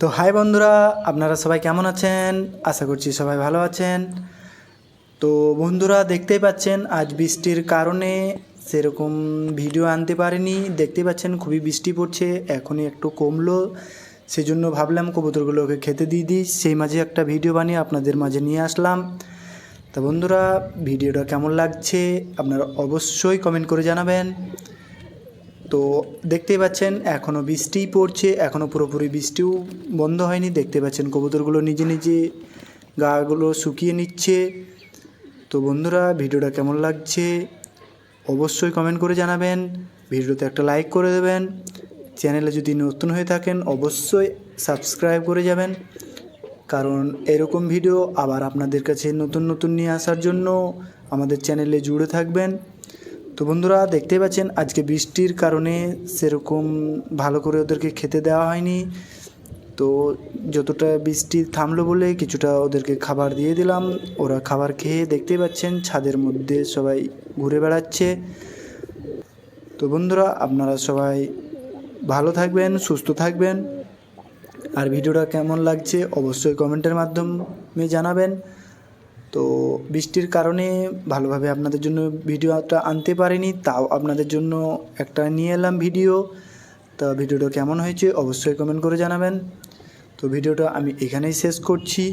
তো হাই বন্ধুরা, আপনারা সবাই কেমন আছেন? আশা করছি সবাই ভালো আছেন। তো বন্ধুরা, দেখতেই পাচ্ছেন, আজ বৃষ্টির কারণে সেরকম ভিডিও আনতে পারিনি। দেখতে পাচ্ছেন, খুবই বৃষ্টি পড়ছে, এখনই একটু কমলো। সেই জন্য ভাবলাম কবুতরগুলোকে খেতে দিয়ে দিই। সেই মাঝে একটা ভিডিও বানিয়ে আপনাদের মাঝে নিয়ে আসলাম। তা বন্ধুরা, ভিডিওটা কেমন লাগছে আপনারা অবশ্যই কমেন্ট করে জানাবেন। তো দেখতেই পাচ্ছেন এখনও বৃষ্টিই পড়ছে এখনও পুরোপুরি বৃষ্টিও বন্ধ হয়নি। দেখতে পাচ্ছেন, কবুতরগুলো নিজে নিজে গাগুলো শুকিয়ে নিচ্ছে। তো বন্ধুরা, ভিডিওটা কেমন লাগছে অবশ্যই কমেন্ট করে জানাবেন। ভিডিওতে একটা লাইক করে দেবেন। চ্যানেলে যদি নতুন হয়ে থাকেন, অবশ্যই সাবস্ক্রাইব করে যাবেন। কারণ এরকম ভিডিও আবার আপনাদের কাছে নতুন নতুন নিয়ে আসার জন্য আমাদের চ্যানেলে জুড়ে থাকবেন। তো বন্ধুরা দেখতে পাচ্ছেন, আজকে বৃষ্টির কারণে সেরকম ভালো করে ওদেরকে খেতে দেওয়া হয়নি। তো যতটা বৃষ্টি থামলো বলে কিছুটা ওদেরকে খাবার দিয়ে দিলাম। ওরা খাবার খেয়ে দেখতেই পাচ্ছেন, ছাদের মধ্যে সবাই ঘুরে বেড়াচ্ছে। তো বন্ধুরা, আপনারা সবাই ভালো থাকবেন, সুস্থ থাকবেন। আর ভিডিওটা কেমন লাগছে অবশ্যই কমেন্টের মাধ্যমে জানাবেন। তো বৃষ্টির কারণে ভালোভাবে আপনাদের জন্য ভিডিওটা আনতে পারিনি, তাও আপনাদের জন্য একটা নিয়ে এলাম ভিডিও। তা ভিডিওটা কেমন হয়েছে অবশ্যই কমেন্ট করে জানাবেন। তো ভিডিওটা আমি এখানেই শেষ করছি।